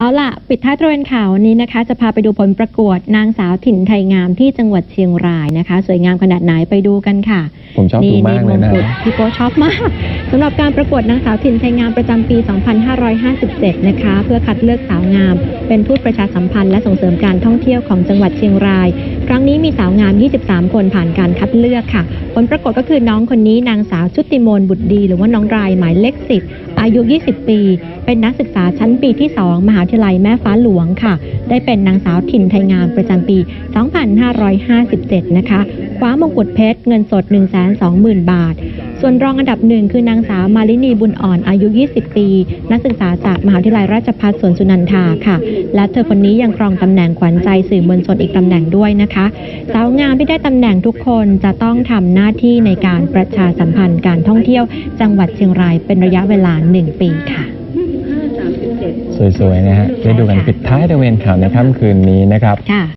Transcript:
เอาล่ะ ปิดท้ายตระเวนข่าววันนี้นะคะ จะพาไปดูผลประกวดนางสาวถิ่นไทยงามที่จังหวัดเชียงรายนะคะ สวยงามขนาดไหนไปดูกันค่ะผมชอบดูมากเลยนะมงกุฎพี่โก้ชอบมากสำหรับการประกวดนางสาวถิ่นไทยงามประจำปี 2557 นะคะ เพื่อคัดเลือกสาวงาม เป็นทูตประชาสัมพันธ์และส่งเสริมการท่องเที่ยวของจังหวัดเชียงราย ครั้งนี้มีสาวงาม 23 คนผ่านการคัดเลือกค่ะ ผลปรากฏก็คือน้องคนนี้นางสาวชุติมนบุตรดี หรือว่าน้องรายหมายเลข10อายุ 20 ปี เป็นนักศึกษาชั้นปีที่ 2 มหาวิทยาลัยแม่ฟ้าหลวงค่ะ ได้เป็นนางสาวถิ่นไทยงามประจำปี 2557 นะคะ คว้ามงกุฎเพชรเงินสด 120,000 บาท ส่วนรองอันดับหนึ่งคือนางสาวมาลินีบุญอ่อนอายุ 20 ปี นักศึกษาจากมหาวิทยาลัยราชภัฏสวนสุนันทาค่ะ และเธอคนนี้ยังครองตำแหน่งขวัญใจสื่อมวลชนอีกตำแหน่งด้วยนะคะ สาวงามที่ได้ตำแหน่งทุกคนจะต้องทำหน้าที่ในการประชาสัมพันธ์การท่องเที่ยว จังหวัดเชียงรายเป็นระยะเวลา 1 ปีค่ะ สวยๆนะฮะได้ดูกันปิดท้ายตะเวนข่าวในค่ำคืนนี้นะครับค่ะ